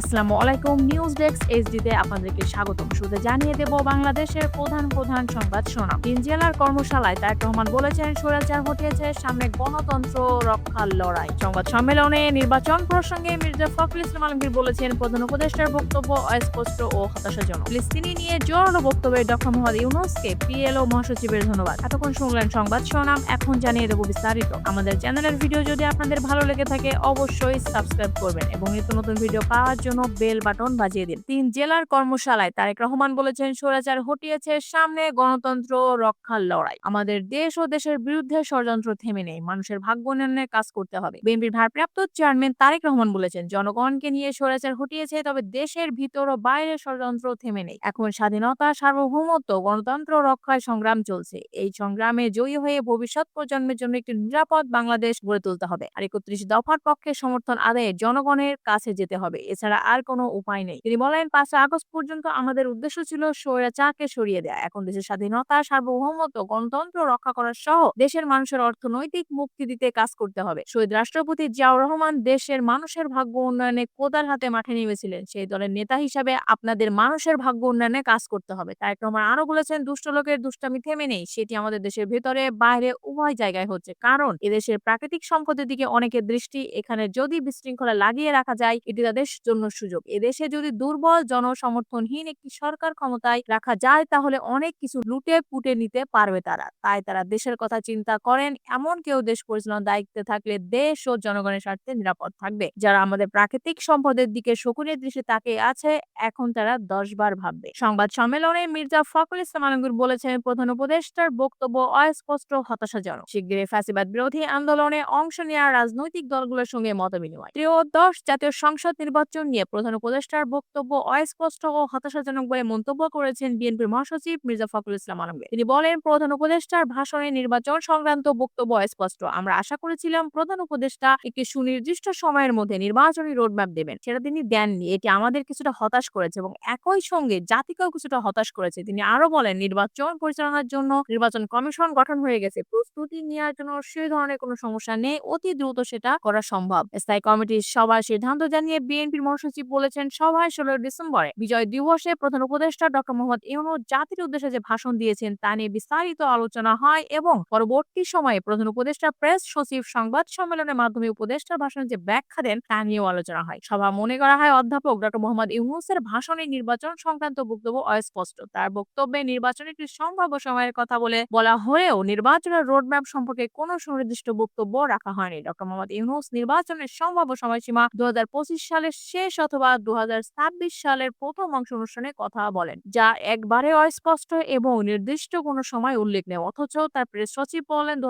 আসসালামু আলাইকুম news desk এইচডিতে আপনাদেরকে স্বাগতম। শুরুতে জানিয়ে দেব, বাংলাদেশের প্রধান প্রধান সংবাদ শোনাম তিন জেলার কর্মশালায় তারেক রহমান বলেছেন, স্বৈরাচার হটিয়েছে সামনে গণতন্ত্র রক্ষার লড়াই। সংবাদ সম্মেলনে নির্বাচন প্রসঙ্গে মির্জা ফখরুল ইসলাম আলমগীর বলেছেন, প্রধান উপদেষ্টার বক্তব্য অস্পষ্ট ও হতাশাজনক। ফিলিস্তিনি নিয়ে জোরালো বক্তব্যে ডক্টর মোহাম্মদ ইউনুসকে পিএলও মহাসচিবের ধন্যবাদ। এতক্ষণ শুনলেন সংবাদ শোনাম এখন জানিয়ে দেব বিস্তারিত। আমাদের চ্যানেলের ভিডিও যদি আপনাদের ভালো লেগে থাকে, অবশ্যই সাবস্ক্রাইব করবেন এবং নিত্য নতুন ভিডিও পাওয়ার জন্য বেল বাটন বাজিয়ে দিন। তিন জেলার কর্মশালায় তারেক রহমান বলেছেন, স্বৈরাচার হটিয়েছে, সামনে গণতন্ত্র রক্ষার লড়াই। আমাদের দেশ ও দেশের বিরুদ্ধে ষড়যন্ত্র থেমে নেই, মানুষের ভাগ্য উন্নয়নের কাজ করতে হবে। বিএনপির ভারপ্রাপ্ত চেয়ারম্যান তারেক রহমান বলেছেন, জনগণকে নিয়ে স্বৈরাচার হটিয়েছে, তবে দেশের ভিতর ও বাইরে ষড়যন্ত্র থেমে নেই। এখন স্বাধীনতা, সার্বভৌমত্ব, গণতন্ত্র রক্ষায় সংগ্রাম চলছে। এই সংগ্রামে জয়ী হয়ে ভবিষ্যৎ প্রজন্মের জন্য একটি নিরাপদ বাংলাদেশ গড়ে তুলতে হবে। আর একত্রিশ দফার পক্ষে সমর্থন আদায়ে জনগণের কাছে যেতে হবে। এছাড়া আর কোনো উপায় নেই। তিনি বলেন পাঁচই আগস্ট পর্যন্ত আমাদের উদ্দেশ্য ছিল স্বৈরাচারকে সরিয়ে দেয়া। এখন দেশের স্বাধীনতা, সার্বভৌমত্ব, গণতন্ত্র রক্ষা করা সহ দেশের মানুষের অর্থনৈতিক মুক্তি দিতে কাজ করতে হবে। শহীদ রাষ্ট্রপতি জিয়াউর রহমান দেশের মানুষের ভাগ্য উন্নয়নে কোদার হাতে মাঠে নেমেছিলেন। সেই দলের নেতা হিসাবে আপনাদের মানুষের ভাগ্য উন্নয়নে কাজ করতে হবে। তারেক রহমান আরও বলেছেন, দুষ্ট লোকের দুষ্টামি থেমে নেই। সেটি আমাদের দেশের ভেতরে, বাইরে, উভয় জায়গায় হচ্ছে। কারণ এদেশের প্রাকৃতিক সম্পদের দিকে অনেকের দৃষ্টি। এখানে যদি বিশৃঙ্খলা লাগিয়ে রাখা যায়, এটি তাদের জন্য সুযোগ। এদেশে যদি দুর্বল জনসমর্থনহীন একটি সরকার ক্ষমতায় রাখা যায়, তাহলে অনেক কিছু লুটে পুটে নিতে পারবে তারা। তাই তারা দেশের কথা চিন্তা করেন, এমন কেউ দেশ পরিচালনার দায়িত্বে থাকলে দেশ ও জনগণের স্বার্থে নিরাপদ থাকবে। যারা আমাদের প্রাকৃতিক সম্পদের দিকে শকুনের দৃষ্টি তাকিয়ে আছে, এখন তারা দশ বার ভাববে। সংবাদ সম্মেলনে মির্জা ফখরুল ইসলাম আলমগীর বলেছেন, প্রধান উপদেষ্টার বক্তব্য অস্পষ্ট, হতাশাজনক। শিগগিরই ফ্যাসিবাদ বিরোধী আন্দোলনে অংশ নেওয়া রাজনৈতিক দলগুলোর সঙ্গে মত বিনিময় ত্রয়োদশ জাতীয় সংসদ নির্বাচন নিয়ে প্রধান উপদেষ্টার বক্তব্য অস্পষ্ট ও হতাশাজনক বলে মন্তব্য করেছেন বিএনপির মহাসচিব মির্জা ফখরুল ইসলাম আলমগীর। তিনি বলেন, প্রধান উপদেষ্টার ভাষণে নির্বাচন সংক্রান্ত বক্তব্য অস্পষ্ট। আমরা আশা করেছিলাম প্রধান উপদেষ্টা একটি সুনির্দিষ্ট সময়ের মধ্যে নির্বাচনী রোডম্যাপ দেবেন। সেটা তিনি দেননি। এটি আমাদের কিছুটা হতাশ করেছে এবং একই সঙ্গে জাতিকেও কিছুটা হতাশ করেছে। তিনি আরও বলেন, নির্বাচন পরিচালনার জন্য নির্বাচন কমিশন গঠন হয়ে গেছে। প্রস্তুতি নেওয়ার জন্য সেই ধরনের কোনো সমস্যা নেই। অতি দ্রুত সেটা করা সম্ভব। স্থায়ী কমিটির সবার সিদ্ধান্ত জানিয়ে বিএনপির মহাসচিব বলেছেন সভায় ষোলো ডিসেম্বরে বিজয় দিবসে প্রধান উপদেষ্টা ডক্টর মোহাম্মদ ইউনুস জাতির উদ্দেশ্যে যে ভাষণ দিয়েছেন তা নিয়ে বিস্তারিত আলোচনা হয় এবং পরবর্তী সময়ে প্রধান উপদেষ্টা প্রেস সচিব সংবাদ সম্মেলনের মাধ্যমে উপদেষ্টার ভাষণে যে ব্যাখ্যা দেন তা নিয়েও আলোচনা হয়। সভা মনে করা হয় অধ্যাপক ডক্টর মোহাম্মদ ইউনুসের ভাষণে নির্বাচন সংক্রান্ত বক্তব্য অস্পষ্ট। তার বক্তব্যে নির্বাচনের একটি সম্ভাব্য সময়ের কথা বলে বলা হলেও নির্বাচনের রোডম্যাপ সম্পর্কে কোনো সুনির্দিষ্ট বক্তব্য রাখা হয়নি। ডক্টর মোহাম্মদ ইউনুস নির্বাচনের সম্ভাব্য সময়সীমা দু হাজার পঁচিশ সালের শেষ অথবা দু হাজার ছাব্বিশ সালের প্রথম অংশ অনুষ্ঠানে কথা বলেন, যা একবারে অস্পষ্ট এবং নির্দিষ্ট কোনো সময় উল্লেখ নেই, অথচ তার প্রেস সচিব বলেন দু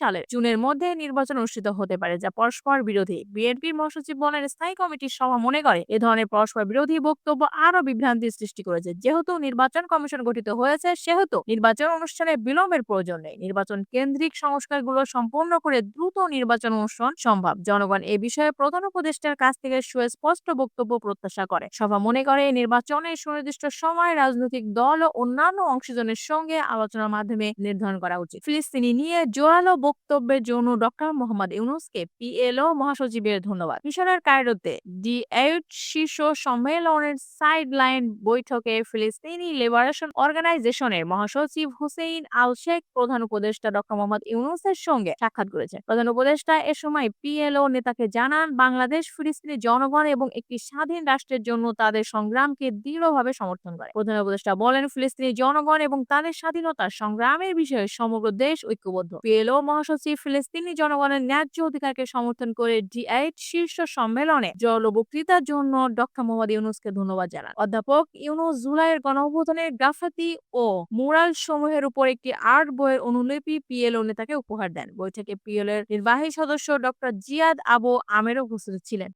সালের জুনের মধ্যে নির্বাচন অনুষ্ঠিত হতে পারে, যা পরস্পর বিরোধী। বিএনপির মহাসচিব বলেন, স্থায়ী কমিটির সভা মনে করে, এ ধরনের পরস্পর বিরোধী বক্তব্য আরও বিভ্রান্তির সৃষ্টি করেছে। যেহেতু নির্বাচন কমিশন গঠিত হয়েছে, সেহেতু নির্বাচন অনুষ্ঠানে বিলম্বের প্রয়োজন নেই। নির্বাচন কেন্দ্রিক সংস্কারগুলো সম্পন্ন করে দ্রুত নির্বাচন অনুষ্ঠান সম্ভব। জনগণ এ বিষয়ে প্রধান উপদেষ্টার কাছ থেকে সুস্পষ্ট বক্তব্য প্রত্যাশা করে। সভা মনে করে, নির্বাচনের সুনির্দিষ্ট সময় রাজনৈতিক দল ও অন্যান্য অংশীজনের সঙ্গে আলোচনার মাধ্যমে নির্ধারণ করা উচিত। ফিলিস্তিনি নিয়ে জোরালো বক্তব্যের জন্য ডক্টর মোহাম্মদ ইউনুসকে পিএলও মহাসচিবের ধন্যবাদ। মিশরের কায়রোতে ডি এইট শীর্ষ সম্মেলনের সাইডলাইন বৈঠকে ফিলিস্তিনি লিবারেশন অর্গানাইজেশনের মহাসচিব হুসেইন আল শেখ প্রধান উপদেষ্টা ডক্টর মোহাম্মদ ইউনুসের সঙ্গে সাক্ষাৎ করেছেন। প্রধান উপদেষ্টা এ সময় পিএলও নেতাকে জানান, বাংলাদেশ, ফিলিস্তিনি জনগণ এবং একটি স্বাধীন রাষ্ট্রের জন্য তাদের সংগ্রামকে দৃঢ়ভাবে সমর্থন করে। প্রধান উপদেষ্টা বলেন, ফিলিস্তিনি জনগণ এবং তাদের স্বাধীনতা সংগ্রামের বিষয়ে সমগ্র দেশ ঐক্যবদ্ধ। পিএলও মহাসচিব ফিলিস্তিনি জনগণের ন্যায্য অধিকারকে সমর্থন করে ডি এইট শীর্ষ সম্মেলনে জল বক্তৃতার জন্য ডক্টর মোহাম্মদ ইউনুসকে ধন্যবাদ জানান। অধ্যাপক ইউনুস জুলাইয়ের গণঅভ্যুত্থানের গ্রাফাতি ও মুরাল সমূহের উপর একটি আর্ট বইয়ের অনুলিপি পিএলও নেতাকে উপহার দেন। বৈঠকে পিএলও নির্বাহী সদস্য ডক্টর জিয়াদ আবু আমেরও উপস্থিত ছিলেন।